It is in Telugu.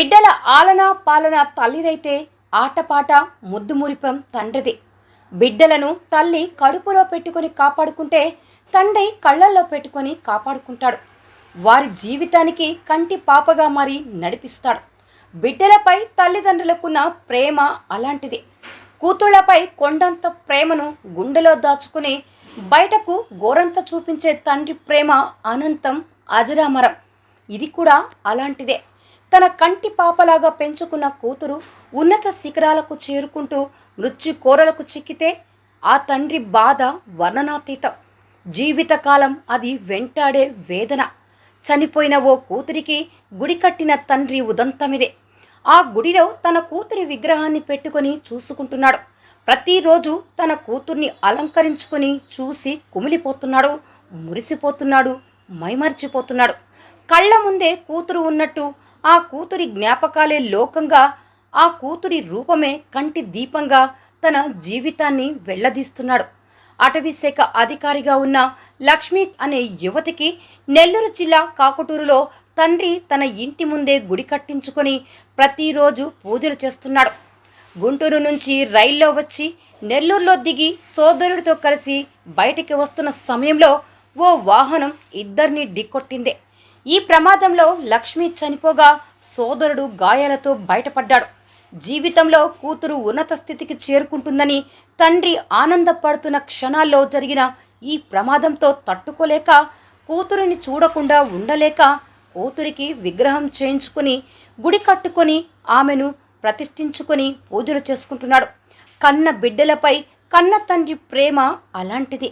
బిడ్డల ఆలన పాలన తల్లిదైతే ఆటపాట ముద్దుమురిపం తండ్రిది. బిడ్డలను తల్లి కడుపులో పెట్టుకొని కాపాడుకుంటే తండ్రి కళ్ళల్లో పెట్టుకొని కాపాడుకుంటాడు. వారి జీవితానికి కంటి పాపగా మారి నడిపిస్తాడు. బిడ్డలపై తల్లిదండ్రులకున్న ప్రేమ అలాంటిది. కూతుళ్ళపై కొండంత ప్రేమను గుండెలో దాచుకుని బయటకు గోరంత చూపించే తండ్రి ప్రేమ అనంతం అజరామరం. ఇది కూడా అలాంటిదే. తన కంటి పాపలాగా పెంచుకున్న కూతురు ఉన్నత శిఖరాలకు చేరుకుంటూ మృత్యు కోరలకు చిక్కితే ఆ తండ్రి బాధ వర్ణనాతీతం. జీవితకాలం అది వెంటాడే వేదన. చనిపోయిన ఓ కూతురికి గుడి కట్టిన తండ్రి ఉదంతమిదే. ఆ గుడిలో తన కూతురి విగ్రహాన్ని పెట్టుకొని చూసుకుంటున్నాడు. ప్రతిరోజు తన కూతుర్ని అలంకరించుకొని చూసి కుమిలిపోతున్నాడు మురిసిపోతున్నాడు మైమరిచిపోతున్నాడు. కళ్ళ ముందే కూతురు ఉన్నట్టు ఆ కూతురి జ్ఞాపకాలే లోకంగా ఆ కూతురి రూపమే కంటి దీపంగా తన జీవితాన్ని వెళ్ళదీస్తున్నాడు అటవీశాఖ అధికారిగా ఉన్న లక్ష్మి అనే యువతికి నెల్లూరు జిల్లా కాకుటూరులో తండ్రి తన ఇంటి ముందే గుడి కట్టించుకొని ప్రతిరోజు పూజలు చేస్తున్నాడు. గుంటూరు నుంచి రైల్లో వచ్చి నెల్లూరులో దిగి సోదరుడితో కలిసి బయటికి వస్తున్న సమయంలో ఓ వాహనం ఇద్దరిని ఢిక్కొట్టిందే ఈ ప్రమాదంలో లక్ష్మి చనిపోగా సోదరుడు గాయాలతో బయటపడ్డాడు. జీవితంలో కూతురు ఉన్నత స్థితికి చేరుకుంటుందని తండ్రి ఆనందపడుతున్న క్షణాల్లో జరిగిన ఈ ప్రమాదంతో తట్టుకోలేక కూతురిని చూడకుండా ఉండలేక కూతురికి విగ్రహం చేయించుకుని గుడి కట్టుకొని ఆమెను ప్రతిష్ఠించుకొని పూజలు చేసుకుంటున్నాడు. కన్న బిడ్డలపై కన్న తండ్రి ప్రేమ అలాంటిది.